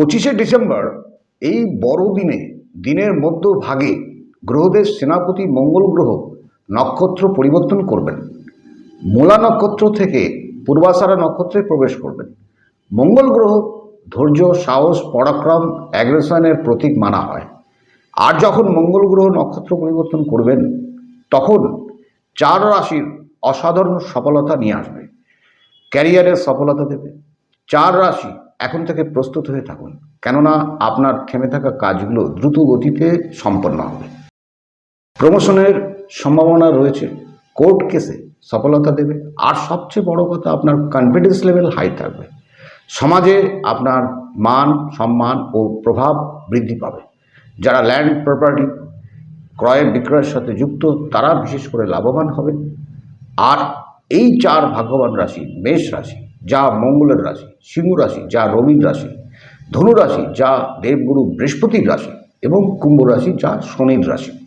পঁচিশে ডিসেম্বর এই বড়দিনে দিনের মধ্যভাগে গ্রহদের সেনাপতি মঙ্গল গ্রহ নক্ষত্র পরিবর্তন করবেন। মূলা নক্ষত্র থেকে পূর্বাষাঢ়া নক্ষত্রে প্রবেশ করবেন। মঙ্গল গ্রহ ধৈর্য, সাহস, পরাক্রম অ্যাগ্রেশনের প্রতীক মানা হয়। আর যখন মঙ্গল গ্রহ নক্ষত্র পরিবর্তন করবেন, তখন চার রাশির অসাধারণ সফলতা নিয়ে আসবে। ক্যারিয়ারের সফলতা দেবে। চার রাশি এখন থেকে প্রস্তুত হয়ে থাকুন। কেননা আপনার থেমে থাকা কাজগুলো দ্রুত গতিতে সম্পন্ন হবে। প্রমোশনের সম্ভাবনা রয়েছে। কোর্ট কেসে সফলতা দেবে। আর সবচেয়ে বড় কথা, আপনার কনফিডেন্স লেভেল হাই থাকবে। সমাজে আপনার মান, সম্মান ও প্রভাব বৃদ্ধি পাবে। যারা ল্যান্ড প্রপার্টি ক্রয় বিক্রয়ের সাথে যুক্ত, তারা বিশেষ করে লাভবান হবে। আর এই চার ভাগ্যবান রাশি, মেষ রাশি যা মঙ্গলের রাশি, সিংহ রাশি, যা রবির রাশি, ধনু রাশি, যা দেবগুরু বৃহস্পতির রাশি এবং কুম্ভ রাশি, যা শনির রাশি।